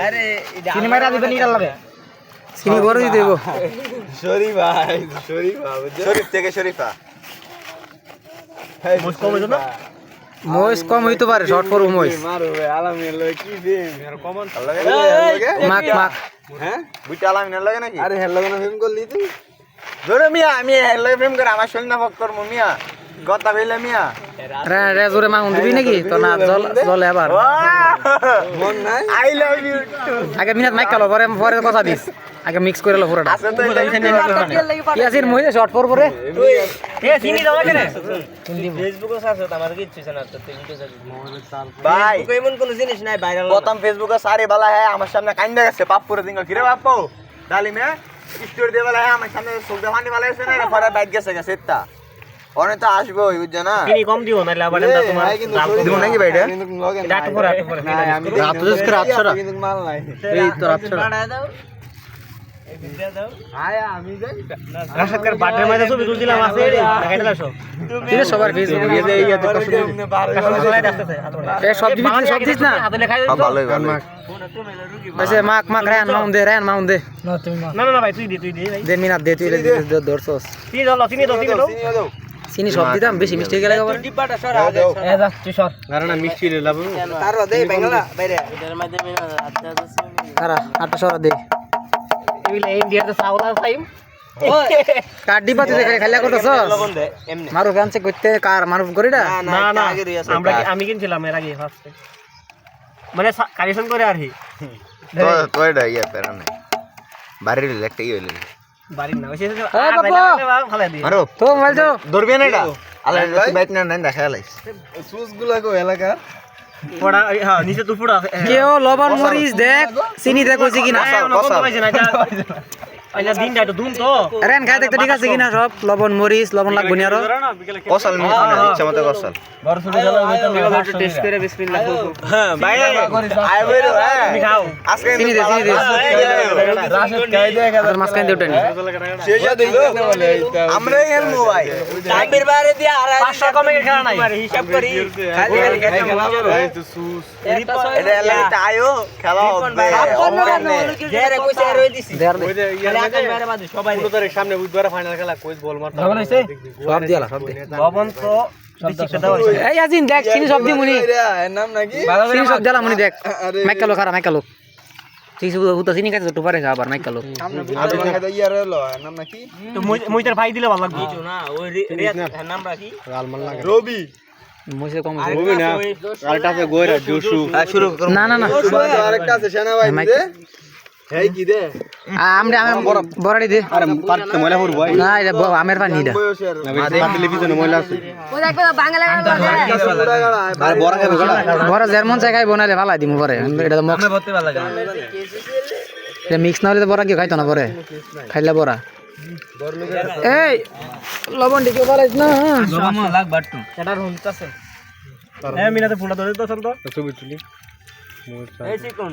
আরে চিনি মারা দিবেন ইটার লাগে চিনি বড় দিতে দেবো শরীফা শরীফা শরীফ থেকে শরীফা। মোষ কম হইতো না? মহিষ কম হইতে পারে শর্ট পর মহিষ মারো ভাই আলামিনের কি ফিল্ম এর কমন মাক মাক হ্যাঁ? বুইটা আলামিনের লগে নাকি? আরে হের লগে না ফিল্ম করলি তুই? ধরে মিয়া আমি হের লগে ফিল্ম করে আমার শরীর না ভক্ত করব মিয়া। গতা কইলে মিয়া। রে রে জোরে দিবি নাকি? তো না জল জলে আবার। মন নাই? আই লাভ ইউ আগে মিনাত মাইক কালো পরে পরে কথা দিস। আগে মিক্স করে লো পুরোটা। আছে তো ইয়াসিন মহিষ শর্ট পর। পরে এ চিনি দাও কেন ফেসবুকে সার্চ করতে আমার কিছু না তো তুই ইউটিউবে ভাই। এমন কোনো জিনিস নাই ভাইরাল প্রথম ফেসবুকে সারি বালা হ্যাঁ আমার সামনে কাইন্দা গেছে পাপ করে দিন স্টোরি দিয়ে বেলা হ্যাঁ আমার সামনে চোখ দিয়ে পানি বালা গেছে না পরে বাইক গেছে গেছে এটা অনেক তো আসব বুঝছ না? চিনি কম দিও না আবার এটা তোমার দিব নাকি ভাই এটা এটা একটু পরে একটু পরে রাত তো করে আচ্ছা কিন্তু মাল নাই। এই তো দে দে। দে দে দে না ভাই তুই দি। চিনি সব দিতাম বেশি মিষ্টি গেলে আবার ডিব্বাটা সর এ যা তুই সর। তার দে বাংলা বাইরে। কারা আটটা সরা দে। এবিলে ইন্ডিয়াতে সাউথ টাইম কার ডিবা তুই খালি করতে কার না? না আমরা আমি কিনছিলাম এর আগে ফার্স্টে মানে কালেকশন করে আর কি। তো তো এটা ইয়া বাড়ির একটা ইয়ে হইল। বাড়ির না ওই এ বাবা! ভালো দি তো মোবাইল তো ধরবে না এটা? বাইক না নাই দেখা লাইস সুসগুলা কো এলাকা? পড়া হ্যাঁ নিচে তো ফুড়া কেউ লবণ মরিচ দেখ চিনি দেখো কিনা। তো রেন খাই দেখতে ঠিক আছে কিনা সব? লবণ মরিচ লবণ লাগবো নি আরও? কসাল মি ইচ্ছা মতো কসাল টেস্ট করে বিসমিল্লাহ হ্যাঁ ভাই আয় বইরো হ্যাঁ খাও। আজকে চিনি দে চিনি দে রাশেদ কাই দে তোর মাঝখান দিয়ে উঠানি। শেষা দেই আমরা এর মোবাইল টাইমের বাইরে দিয়া আর 500 কমে খেলা নাই। হিসাব করি। খালি খালি এটা এলাকা আয়ো খেলা হবে। জেরে কইছে রই দিছি। দেয়ার দে খালি আকাশ বাইরে বাজে সবাই সামনে বুধবার ফাইনাল খেলা কোচ বল মারতে সব দিয়ালা সব দে লবণ তো ডিস্ট্রিক্টে দাও হইছে এই আজিন দেখ চিনি সব দি মুনি। নাম নাকি? চিনি সব দিয়ালা মুনি দেখ। মাইকালো খারা মাইকালো ঠিক আছে উতা চিনি খাইছে তো পারে আবার মাইকালো আরে এটা ইয়ার হলো এর নাম নাকি? তো মুইতার ভাই দিলে ভালো লাগবে। না ওই রিয়াদ নামটা কি রবি। মইছে কম রবি না। আরেকটা আছে গোয়রা জোশু শুরু না না না। আরেকটা আছে সেনা ভাই এই কি দে? আমরা আমি বড়াড়ি দে। আরে পারতে ময়লা করব না এটা আমের পানি এটা পাতলে পিছনে ময়লা আছে। আরে আরে বড় খাবে বড়। ভালো দিমু পরে। এটা তো মক্স এটা মিক্স না হলে তো বড়া কি খাইতো না পরে। খাইলে বড়া। এই লবণ দিকে পারাইছ না। এ মিনাতে ফুলটা ধরে তো চল তো। ছবি তুলি। এই চিকন।